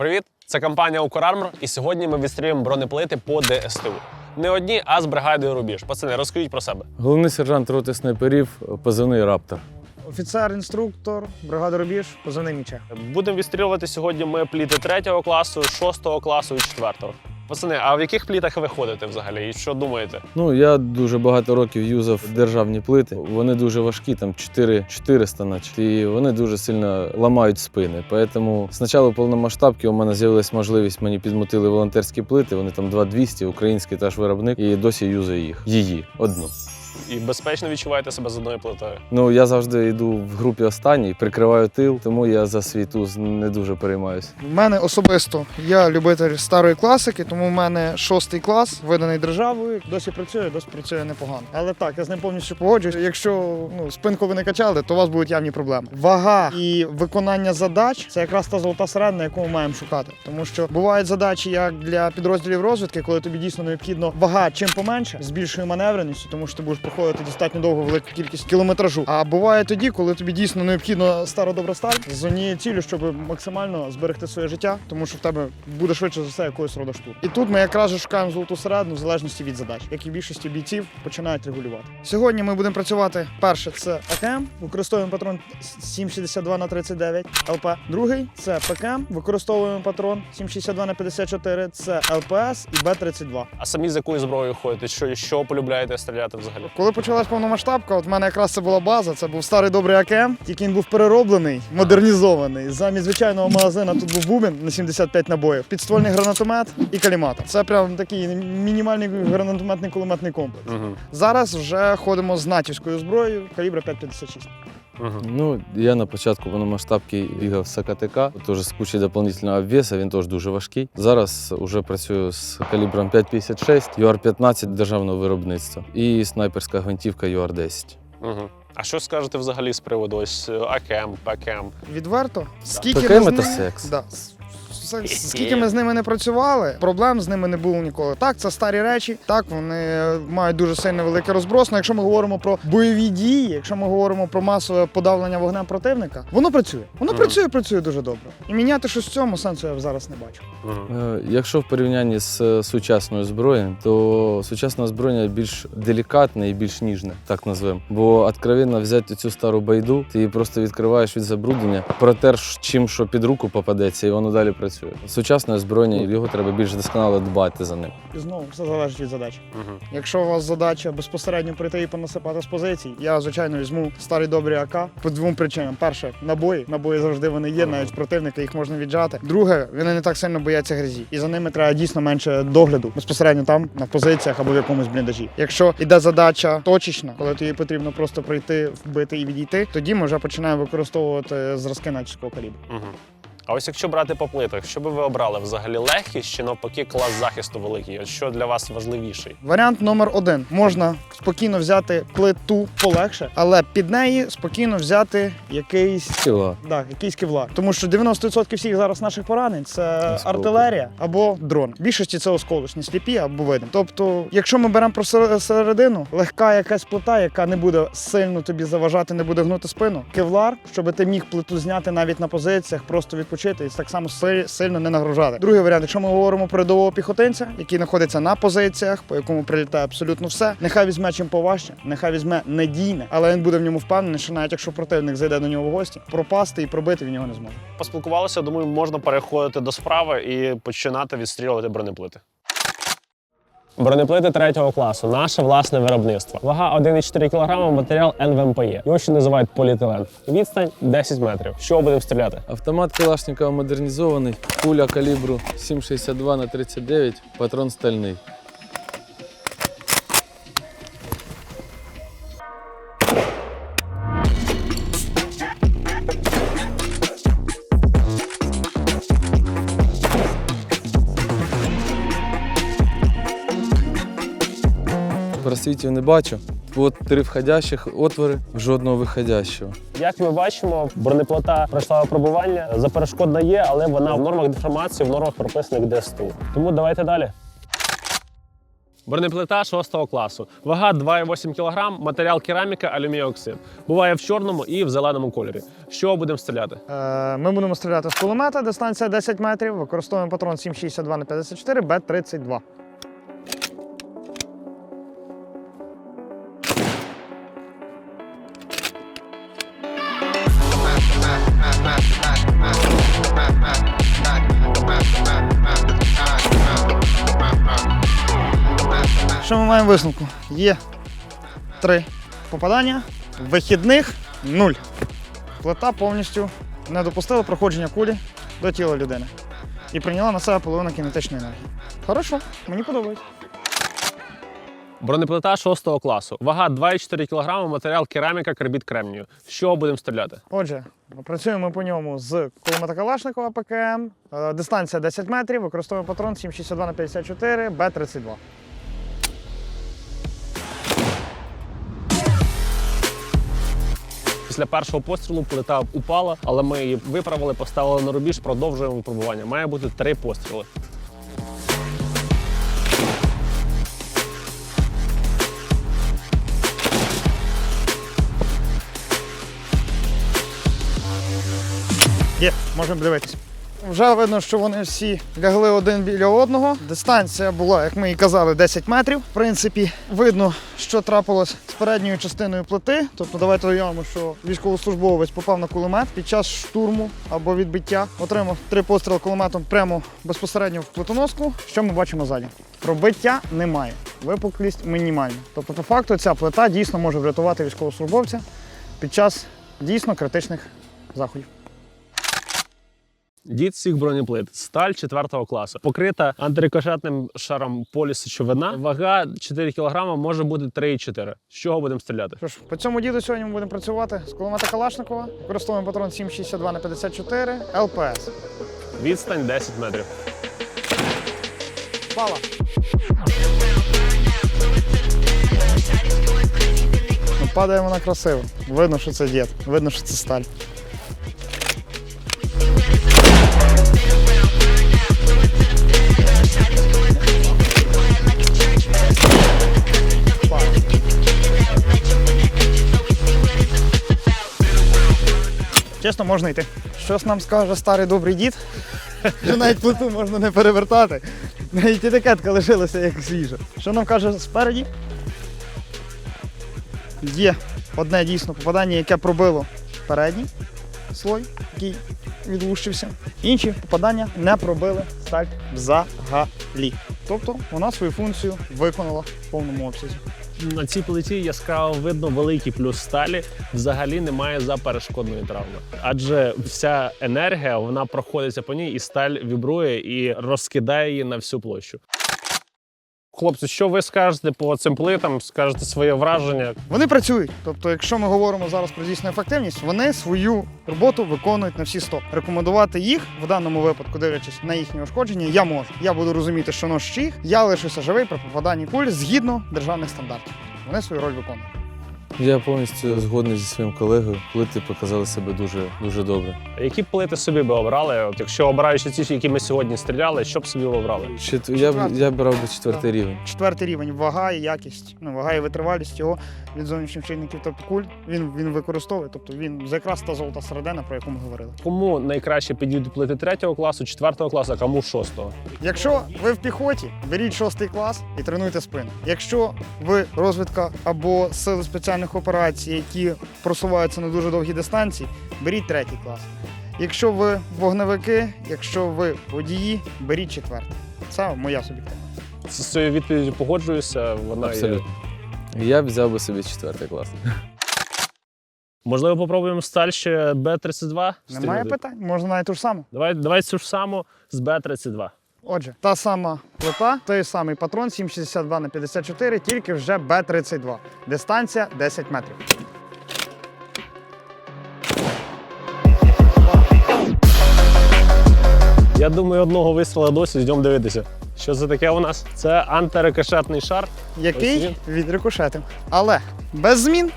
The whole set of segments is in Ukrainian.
Привіт! Це компанія Укрармор, і сьогодні ми відстрілюємо бронеплити по ДСТУ. Не одні, а з бригадою Рубіж. Пацани, розкажіть про себе. Головний сержант роти снайперів, позивний Раптор. Офіцер-інструктор, бригада Рубіж, позивний міче. Будемо відстрілювати сьогодні ми пліти 3 класу, 6 класу і 4. Пацани, а в яких плітах ви ходите взагалі? І що думаєте? Ну я дуже багато років юзав державні плити. Вони дуже важкі, там 4 400 наче. І вони дуже сильно ламають спини. Тому спочатку повномасштабки у мене з'явилась можливість, мені підмотили волонтерські плити. Вони там 2200, український теж виробник, і досі юзаю їх. Її одну. І безпечно відчуваєте себе з одною плитою? Ну я завжди йду в групі останній, прикриваю тил, тому я за свій туз не дуже переймаюся. У мене особисто я любитель старої класики, тому в мене шостий клас, виданий державою. Досі працює, досі працює непогано. Але так, я з ним повністю погоджуюсь. Якщо ну, спинку ви не качали, то у вас будуть явні проблеми. Вага і виконання задач це якраз та золота середина, яку ми маємо шукати. Тому що бувають задачі як для підрозділів розвідки, коли тобі дійсно необхідно вага чим поменше, з більшою маневреністю, тому що ти будеш проходити достатньо довго велику кількість кілометражу. А буває тоді, коли тобі дійсно необхідно стара добра старт з однією цілею, щоб максимально зберегти своє життя, тому що в тебе буде швидше за все якоюсь рода штур. І тут ми якраз шукаємо золоту середину в залежності від задач, як і більшості бійців починають регулювати. Сьогодні ми будемо працювати. Перше це АКМ, використовуємо патрон 762 на 39 ЛП. Другий це ПКМ, використовуємо патрон 762 на 54 це ЛПС і Б-32. А самі з якою зброєю ходите? Що, що полюбляєте стріляти взагалі? Коли почалась повномасштабка, от в мене якраз це була база. Це був старий добрий АКМ, тільки він був перероблений, модернізований. Замість звичайного магазина тут був бубен на 75 набоїв, підствольний гранатомет і каліматор. Це прям такий мінімальний гранатометний кулеметний комплекс. Угу. Зараз вже ходимо з натівською зброєю калібра 5,56. Угу. Ну, я на початку повномасштабки бігав з АКТК, теж з кучі дополнительного обвеса, він теж дуже важкий. Зараз вже працюю з калібром 5,56, UR-15 державного виробництва і снайперська гвинтівка UR-10. Угу. А що скажете взагалі з приводу ось е, АКМ, ПКМ? Відверто, скільки ПКМ це секс. Да. С- Скільки ми з ними не працювали, проблем з ними не було ніколи. Так, це старі речі, так вони мають дуже сильно великий розброс. Ну, якщо ми говоримо про бойові дії, якщо ми говоримо про масове подавлення вогнем противника, воно працює. Воно працює, працює дуже добре. І міняти щось в цьому сенсу я зараз не бачу. Е, Якщо в порівнянні з е, сучасною зброєю, то сучасна зброя більш делікатна і більш ніжна, так назвемо. Бо откровенно взяти цю стару байду, ти її просто відкриваєш від забруднення, протерш чим, що під руку попадеться, і воно далі працює. Сучасне озброєння, його треба більш досконало дбати за ним. І знову все залежить від задачі. Угу. Якщо у вас задача безпосередньо прийти і понасипати з позицій, я звичайно візьму старий добрий АК по двом причинам: перше, набої. Набої завжди вони є, навіть противника їх можна віджати. Друге, вони не так сильно бояться грязі, і за ними треба дійсно менше догляду безпосередньо там на позиціях або в якомусь бліндажі. Якщо іде задача точечна, коли тобі потрібно просто прийти, вбити і відійти, тоді ми вже починаємо використовувати зразки натівського калібру. Угу. А ось якщо брати по плитах, що би ви обрали взагалі легкість чи навпаки клас захисту великий? От що для вас важливіший? Варіант номер один: можна спокійно взяти плиту полегше, але під неї спокійно взяти якийсь Кіла. Да, якийсь кевлар. Тому що 90% всіх зараз наших поранень це Осколки. артилерія або дрон. В більшості це осколочні, сліпі або видим. Тобто, якщо ми беремо про середину, легка якась плита, яка не буде сильно тобі заважати, не буде гнути спину. Кевлар, щоб ти міг плиту зняти навіть на позиціях, просто відпочити і так само си- сильно не нагружати. Другий варіант, якщо ми говоримо про рядового піхотинця, який знаходиться на позиціях, по якому прилітає абсолютно все, нехай візьме чим поважче, нехай візьме надійне, але він буде в ньому впевнений, що навіть якщо противник зайде до нього в гості, пропасти і пробити він нього не зможе. Поспілкувалися, думаю, можна переходити до справи і починати відстрілювати бронеплити. Бронеплити третього класу наше власне виробництво. Вага 1,4 кг, матеріал НВМПЄ. Його ще називають поліетилен. Відстань 10 метрів. Що будемо стріляти? Автомат Калашникова модернізований, куля калібру 7,62 на 39, патрон стальний. Просвітів не бачу. От три входящих отвори, жодного виходящого. Як ми бачимо, бронеплита пройшла випробування. За перешкод дає, але вона в нормах деформації, в нормах прописаних ДСТУ. Тому давайте далі. Бронеплита 6 класу. Вага 2,8 кг, матеріал кераміка, алюміоксид. Буває в чорному і в зеленому кольорі. Що будемо стріляти? Е, Ми будемо стріляти з кулемета, дистанція 10 метрів. Використовуємо патрон 7,62 на 54 Б-32. Що ми маємо висновку? Є три попадання, вихідних нуль. Плита повністю не допустила проходження кулі до тіла людини і прийняла на себе половину кінетичної енергії. Хорошо, мені подобається. Бронеплита 6 класу. Вага 2,4 кг, матеріал кераміка, карбід кремнію. Що будемо стріляти? Отже, працюємо по ньому з кулемета Калашникова ПКМ. Е, Дистанція 10 метрів, використовуємо патрон 7,62 на 54 Б-32. Після першого пострілу плита упала, але ми її виправили, поставили на рубіж, продовжуємо випробування. Має бути три постріли. Є, можемо дивитися. Вже видно, що вони всі лягли один біля одного. Дистанція була, як ми і казали, 10 метрів. В принципі, видно, що трапилось з передньою частиною плити. Тобто, давайте уявимо, що військовослужбовець попав на кулемет під час штурму або відбиття, отримав три постріли кулеметом прямо безпосередньо в плитоноску. Що ми бачимо ззаді? Пробиття немає, випуклість мінімальна. Тобто, по факту, ця плита дійсно може врятувати військовослужбовця під час дійсно критичних заходів. Дід всіх бронеплит. Сталь 4 класу. Покрита антирикошетним шаром полісечовина. Вага 4 кг може бути 3,4. З чого будемо стріляти? Що ж, по цьому діду сьогодні ми будемо працювати з кулемета Калашникова. Використовуємо патрон 7,62 на 54 ЛПС. Відстань 10 метрів. Пала. Ну, Падає вона красиво. Видно, що це дід. Видно, що це сталь. Чесно, можна йти. Щось нам скаже старий добрий дід, що навіть плиту можна не перевертати. Навіть етикетка лишилася як свіжа. Що нам каже спереді? Є одне дійсно попадання, яке пробило передній слой, який відлущився. Інші попадання не пробили сталь взагалі. Тобто вона свою функцію виконала в повному обсязі. На цій плиті яскраво видно великий плюс сталі. Взагалі немає заперешкодної травми. Адже вся енергія вона проходиться по ній, і сталь вібрує і розкидає її на всю площу. Хлопці, що ви скажете по цим плитам? Скажете своє враження? Вони працюють. Тобто, якщо ми говоримо зараз про дійсну ефективність, вони свою роботу виконують на всі 100. Рекомендувати їх в даному випадку, дивлячись на їхні ушкодження, я можу. Я буду розуміти, що нож чих, я лишуся живий при попаданні куль згідно державних стандартів. Вони свою роль виконують. Я повністю згодний зі своїм колегою. Плити показали себе дуже дуже добре. Які плити собі би обрали? От якщо обираючи ті, які ми сьогодні стріляли, що б собі обрали? Чет- Я б я брав би четвертий рівень. Четвертий рівень вага і якість, ну вага і витривалість його від зовнішніх чинників, тобто куль він, він використовує. Тобто він якраз та золота середина, про яку ми говорили. Кому найкраще підійдуть плити третього класу, четвертого класу, а кому шостого? Якщо ви в піхоті, беріть шостий клас і тренуйте спину. Якщо ви розвідка або сили спеціальних операцій, які просуваються на дуже довгі дистанції, беріть третій клас. Якщо ви вогневики, якщо ви водії, беріть четвертий. Це моя суб'єктивна. З цією відповіддю погоджуюся. Вона є. Я б взяв би собі четвертий клас. Можливо, попробуємо сталь ще Б-32? Немає питань, можна навіть ту ж саму. Давай, давай цю ж саму з Б-32. Отже, та сама плита, той самий патрон 7,62 на 54, тільки вже Б-32. Дистанція 10 метрів. Я думаю, одного вистріла досі йдемо дивитися. Що це таке у нас? Це антирикошетний шар. Який він. відрикошетив. Але без змін.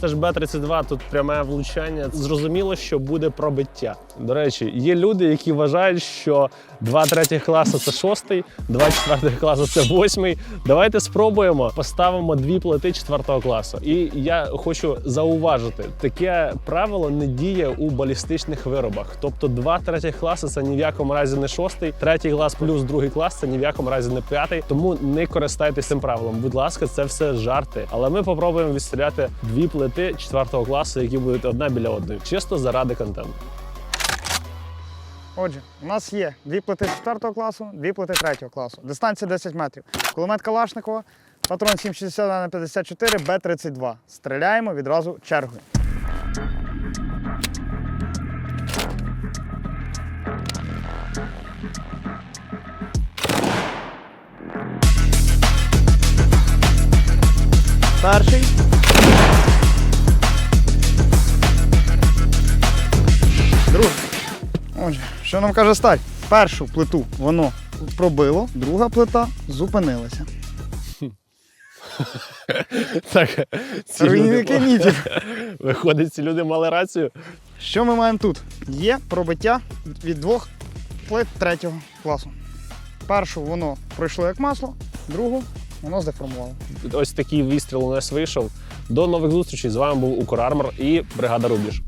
Це ж Б-32, тут пряме влучання. Зрозуміло, що буде пробиття. До речі, є люди, які вважають, що 2 третіх класу це шостий, 2 четвертих класу це восьмий. Давайте спробуємо. Поставимо дві плити четвертого класу. І я хочу зауважити, таке правило не діє у балістичних виробах. Тобто 2 третіх класи це ні в якому разі не шостий, третій клас плюс другий клас це ні в якому разі не п'ятий. Тому не користайтеся цим правилом. Будь ласка, це все жарти. Але ми попробуємо відстріляти дві плити четвертого класу, які будуть одна біля одної, чисто заради контенту. Отже, у нас є дві плити 4 класу, дві плити 3 класу. Дистанція 10 метрів. Кулемет Калашникова, патрон 7,62 на 54, Б-32. Стріляємо відразу чергою. Перший. Що нам каже сталь? Першу плиту воно пробило, друга плита зупинилася. Так, ці Руйнівники люди, виходить, ці люди мали рацію. Що ми маємо тут? Є пробиття від двох плит третього класу. Першу воно пройшло як масло, другу воно здеформувало. Ось такий вистріл у нас вийшов. До нових зустрічей. З вами був Укрармор і бригада Рубіж.